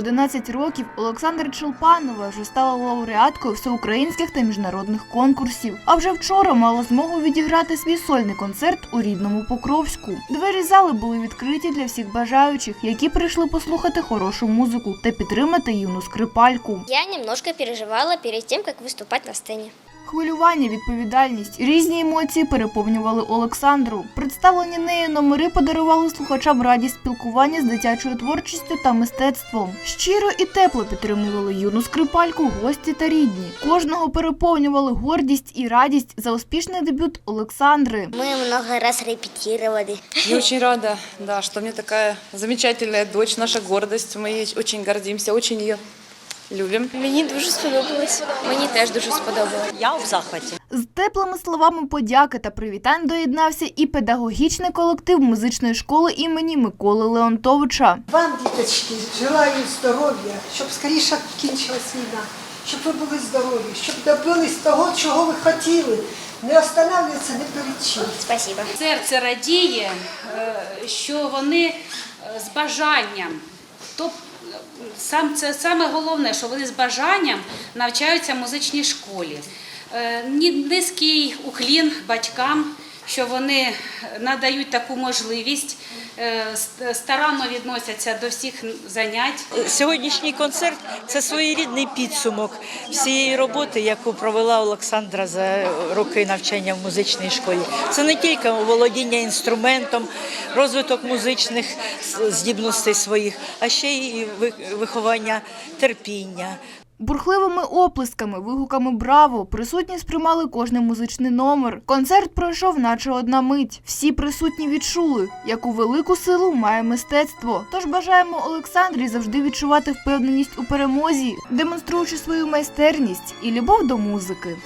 11 років Олександра Челпанова вже стала лауреаткою всеукраїнських та міжнародних конкурсів. А вже вчора мала змогу відіграти свій сольний концерт у рідному Покровську. Двері зали були відкриті для всіх бажаючих, які прийшли послухати хорошу музику та підтримати юну скрипальку. Я немножко переживала перед тим, як виступати на сцене. Хвилювання, відповідальність, різні емоції переповнювали Олександру. Представлені нею номери подарували слухачам радість спілкування з дитячою творчістю та мистецтвом. Щиро і тепло підтримували юну скрипальку, гості та рідні. Кожного переповнювали гордість і радість за успішний дебют Олександри. Мы много раз репетировали. Я очень рада, да, что у меня такая замечательная дочь, наша гордость. Мы ей очень гордимся, очень ее любим. Мені дуже сподобалось. Мені теж дуже сподобалось. Я в захваті. З теплими словами подяки та привітань доєднався і педагогічний колектив музичної школи імені Миколи Леонтовича. Вам, діточки, желаю здоров'я, щоб скоріше кінчилась війна, щоб ви були здорові, щоб добились того, чого ви хотіли. Не останавливатися не перед чим. Спасибо. Серце радіє, е, що вони е, з бажанням. Тобто сам це саме головне, що вони з бажанням навчаються в музичній школі. Е, Низький уклін батькам, що вони надають таку можливість, е, старанно відносяться до всіх занять. Сьогоднішній концерт це своєрідний підсумок всієї роботи, яку провела Олександра за роки навчання в музичній школі. Це не тільки володіння інструментом, розвиток музичних здібностей своїх, а ще й ви- виховання терпіння, Бурхливими оплесками, вигуками Браво! Присутні сприймали кожний музичний номер. Концерт пройшов, наче одна мить. Всі присутні відчули, яку велику силу має мистецтво. Тож бажаємо Олександрі завжди відчувати впевненість у перемозі, демонструючи свою майстерність і любов до музики.